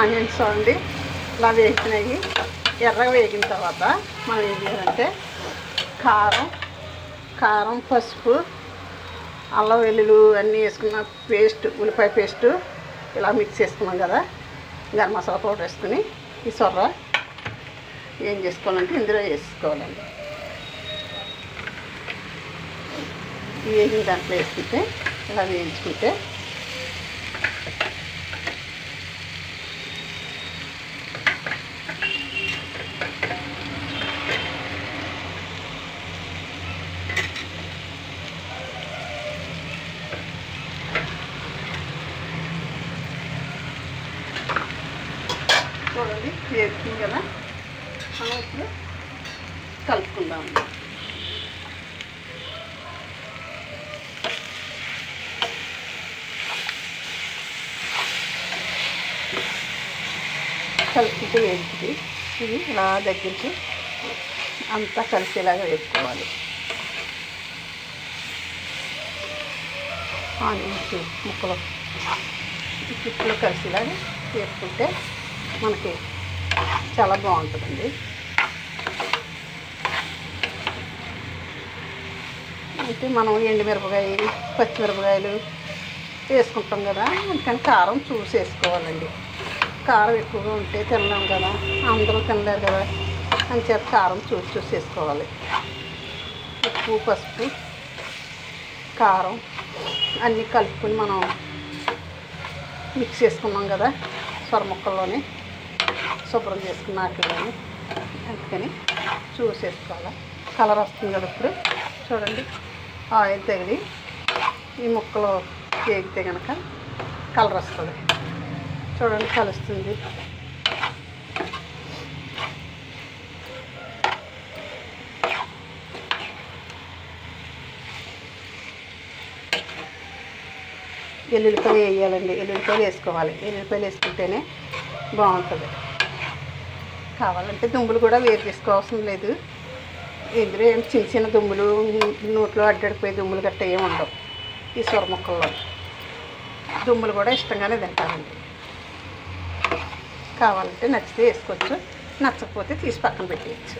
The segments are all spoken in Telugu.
ఆనియన్స్ చూడండి. ఇలా వేగినాయి. ఎర్రగా వేగిన తర్వాత మనం ఏం చేయాలంటే కారం కారం పసుపు అల్లం వెల్లుల్లి అన్నీ వేసుకున్న పేస్ట్ ఉల్లిపాయ పేస్ట్ ఇలా మిక్స్ చేసుకున్నాం కదా. గరం మసాలా పౌడర్ వేసుకుని ఈ సొర్ర ఏం చేసుకోవాలంటే ఇందులో వేసుకోవాలండి. వేగిన దాంట్లో వేసుకుంటే ఇలా వేయించుకుంటే చూడండి వేస్తుంది కదా మనం ఇప్పుడు కలుపుకుందాం. కలుపుకుంటే వేస్తుంది ఇది నా దగ్గరికి అంతా కలిసేలాగా వేసుకోవాలి. ఆనియన్స్ ముక్కలు. ఈ చుట్టూ కలిసేలాగా వేసుకుంటే మనకి చాలా బాగుంటుందండి. అయితే మనం ఎండుమిరపకాయ పచ్చిమిరపకాయలు వేసుకుంటాం కదా అందుకని కారం చూసి వేసుకోవాలండి. కారం ఎక్కువగా ఉంటే తినలేం కదా అందరూ తినలేరు కదా అని చెప్పి కారం చూసి చూసి వేసుకోవాలి. ఉప్పు పసుపు కారం అన్నీ కలుపుకొని మనం మిక్స్ చేసుకున్నాం కదా సొర ముక్కల్లోనే. శుభ్రం చేసుకున్నాక కానీ అందుకని చూసేసుకోవాలి. కలర్ వస్తుంది కదా ఇప్పుడు. చూడండి ఆయిల్ తగిలి ఈ ముక్కలు వేగితే కనుక కలర్ వస్తుంది. చూడండి కలుస్తుంది. ఎల్లుల్లిపాయలు వేయాలండి. ఎల్లుల్లిపాయలు వేసుకోవాలి. ఎల్లుల్లిపాయలు వేసుకుంటేనే బాగుంటుంది. కావాలంటే దుమ్ములు కూడా వేరు తీసుకోవాల్సిన లేదు. ఇందులో ఏం చిన్న చిన్న దుమ్ములు నోట్లో అడ్డడిపోయే దుమ్ములు గట్ట ఏమి ఉండవు. ఈ సొర మొక్కల్లో. దుమ్ములు కూడా ఇష్టంగానే తింటారండి. కావాలంటే నచ్చితే వేసుకోవచ్చు నచ్చకపోతే తీసి పక్కన పెట్టేయచ్చు.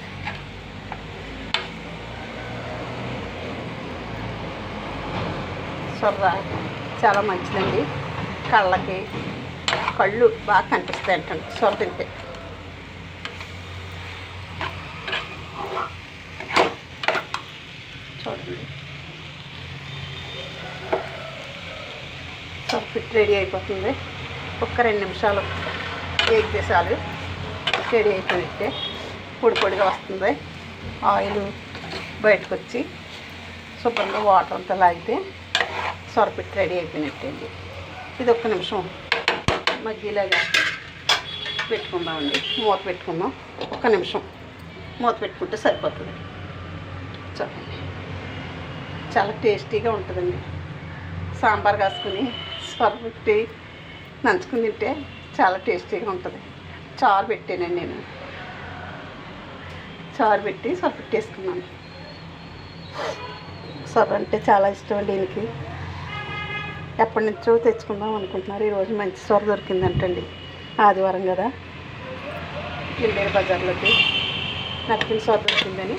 సొర్ర చాలా మంచిదండి. కళ్ళకి కళ్ళు బాగా కనిపిస్తాయి అంటే సొర తింటే చూడండి సర్ఫిట్ రెడీ అయిపోతుంది. ఒక్క రెండు నిమిషాలు వేగితే చాలు. రెడీ అయిపోయితే పొడి పొడిగా వస్తుంది. ఆయిల్ బయటకు వచ్చి శుభ్రంగా వాటర్ అంతా లాగితే సొరపిట్టి రెడీ అయిపోయినట్టండి ఇది ఒక్క నిమిషం మగ్గిలాగా పెట్టుకుందామండి. మూత పెట్టుకుందాం. ఒక్క నిమిషం మూత పెట్టుకుంటే సరిపోతుంది. చూడండి. చాలా టేస్టీగా ఉంటుందండి. సాంబార్ కాసుకుని సొరపెట్టి నంచుకుని తింటే చాలా టేస్టీగా ఉంటుంది. చారు పెట్టానండి నేను. చారు పెట్టి సొరపెట్టి వేసుకున్నాను సొర అంటే చాలా ఇష్టం అండి దీనికి ఎప్పటి నుంచో తెచ్చుకుందాం అనుకుంటున్నారు. ఈరోజు మంచి సొర దొరికిందంటండి. ఆదివారం కదా. కిల్లేరు బజార్లోకి నచ్చిన సొర దొరికిందని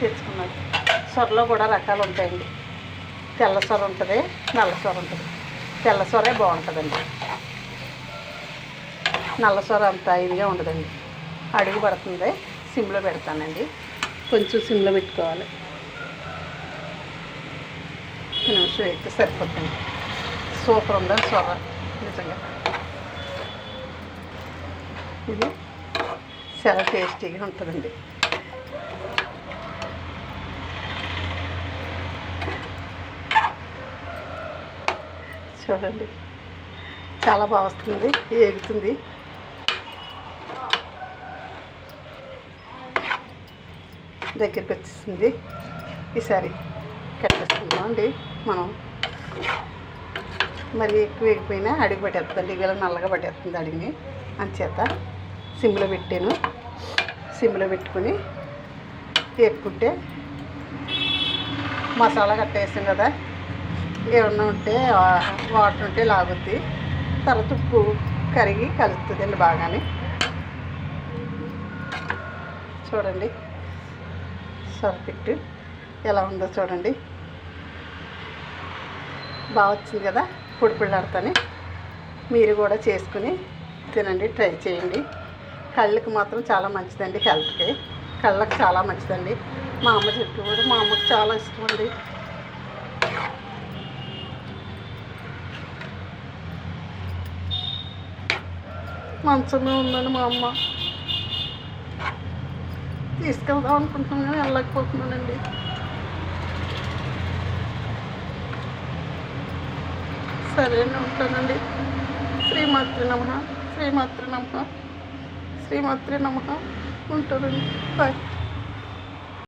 తెచ్చుకున్నారు సొరలో కూడా రకాలు ఉంటాయండి. తెల్ల సొర ఉంటుంది నల్ల సొర ఉంటుంది. తెల్ల సొరే బాగుంటుందండి. నల్ల సొర అంత ఇదిగా ఉండదండి. అడుగు పడుతుంది. సిమ్లో పెడతానండి. కొంచెం సిమ్లో పెట్టుకోవాలి. నిమిషం అయితే సరిపోతుంది. సూపర్ ఉందా సొర? నిజంగా. ఇది చాలా టేస్టీగా ఉంటుందండి. చూడండి. చాలా బాగా వస్తుంది ఏగుతుంది. దగ్గరికి వచ్చేసింది. ఈసారి కట్టేస్తున్నాం అండి. మనం మరి ఎక్కువ వేగిపోయినా అడిగి పట్టేస్తుంది ఇలా నల్లగా పట్టేస్తుంది అడిగిని. అంచేత సిమ్లో పెట్టాను. సిమ్లో పెట్టుకుని వేపుకుంటే మసాలా కట్టేసాం కదా. ఏమన్నా ఉంటే వాటర్ ఉంటే లాగుద్ది. తర్వాత ఉప్పు కరిగి కలుస్తుందండి బాగానే. చూడండి. సర్ఫెక్ట్ ఎలా ఉందో చూడండి. బాగా వచ్చింది కదా పొడి మీరు కూడా చేసుకుని తినండి ట్రై చేయండి. కళ్ళకి మాత్రం చాలా మంచిదండి హెల్త్కి. కళ్ళకి చాలా మంచిదండి. మా అమ్మ చెట్టు కూడా మా అమ్మకి చాలా ఇష్టం అండి. మంచమే ఉందండి మా అమ్మ. తీసుకెళ్దాం అనుకుంటున్నాం కానీ వెళ్ళకపోతున్నానండి సరే అండి ఉంటానండి. శ్రీమాతృ నమ శ్రీమాతృ నమ శ్రీమాతృ నమ. ఉంటానండి. బాయ్.